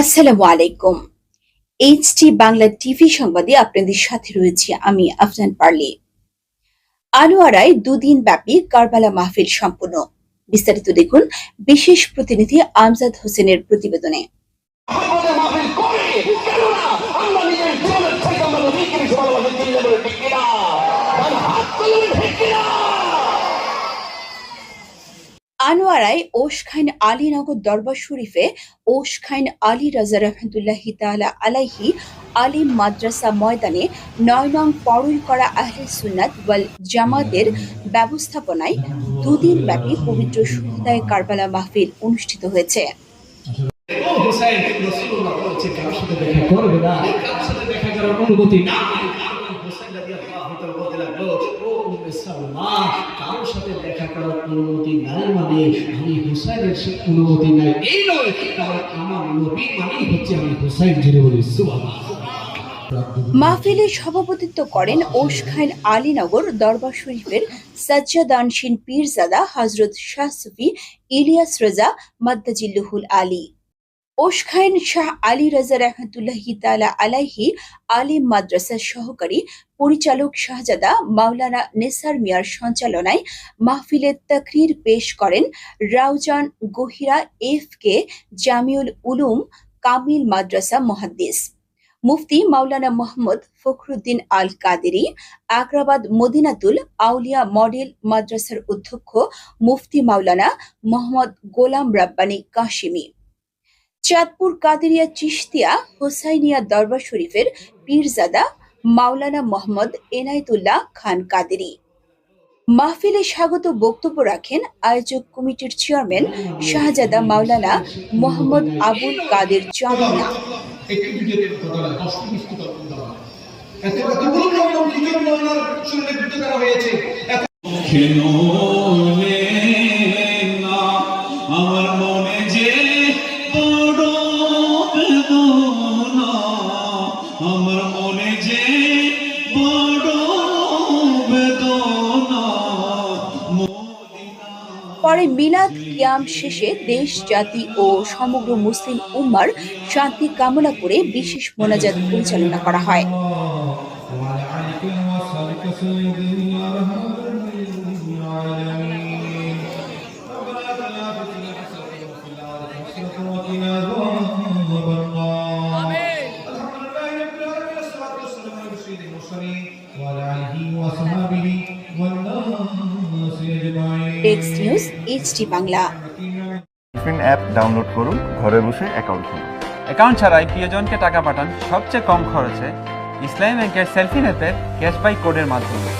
আসসালামু আলাইকুম। HT Bangla TV সংবাদে আপনাদের সাথে রয়েছে আমি আফজান পার্লি। আনোয়ারায় দুদিন ব্যাপী কারবালা মাহফিল সম্পন্ন। বিস্তারিত দেখুন বিশেষ প্রতিনিধি আমজাদ হোসেনের প্রতিবেদনে। আমরা আনোয়ারায় ওশ ওশখাইন আলীনগর দরবার শরীফে ওশ ওশখাইন আলী রাজা রহমতুল্লাহ তাআলা আলাইহি আলী মাদ্রাসা ময়দানে নয় নং পড়ুই করা আহলে সুন্নাত ওয়াল জামাতের ব্যবস্থাপনায় দুদিন ব্যাপী পবিত্র সুহদায় কারবালা মাহফিল অনুষ্ঠিত হয়েছে। দেখা করবে না। উম্মে সালমা কারোর সাথে দেখা করার অনুমতি নাই মানে আমি হোসেনের সে অনুমতি নাই। এই নয়, কারণ আমার নবী মানেই হচ্ছে আমি জুড়ে বলি মাহফিলে সভাপতিত্ব করেন ওশখাইন আলীনগর দরবার শরীফের সাজ্জাদানশীন পীরজাদা হজরত শাহ সুফি ইলিয়াস রাজা মাদ্দাজিল্লুহুল আলী। ওশখাইন শাহ আলী রাজা রহমতুল্লাহ তালা আলাইহি আলিম মাদ্রাসার সহকারী পরিচালক শাহজাদা মাওলানা নেসার মিয়ার সঞ্চালনায় মাহফিলের তাকরির পেশ করেন রাউজান গহিরা এফ কে জামিউল উলুম কামিল মাদ্রাসা মহাদ্দিস। মুফতি মাওলানা মোহাম্মদ ফখরুদ্দিন আল কাদেরি, আগ্রাবাদ মদিনাতুল আউলিয়া মডেল মাদ্রাসার অধ্যক্ষ মুফতি মাওলানা মোহাম্মদ গোলাম রাব্বানী কাশিমি। চাঁদপুর কাদেরিয়া চিশতিয়া হোসাইনিয়া দরবার শরীফের পীরজাদা মাওলানা মোহাম্মদ এনায়েতুল্লাহ খান কাদেরি। মাহফিলে স্বাগত বক্তব্য রাখেন আয়োজক কমিটির চেয়ারম্যান শাহজাদা মাওলানা মোহাম্মদ আবুল কাদের চাঁদনা। একটু পরে মিলাদ কিয়াম শেষে দেশ জাতি ও সমগ্র মুসলিম উম্মার শান্তি কামনা করে বিশেষ মোনাজাত পরিচালনা করা হয়। ডেস্ক নিউজ এইচটি বাংলা ফিন অ্যাপ ডাউনলোড করুন ঘরে বসে অ্যাকাউন্ট খুলুন। অ্যাকাউন্ট ছাড়াই প্রিয়জনকে টাকা পাঠান সবচেয়ে কম খরচে। ইসলামী ব্যাংকের সেলফি অ্যাপের ক্যাশ বাই কোডের মাধ্যমে।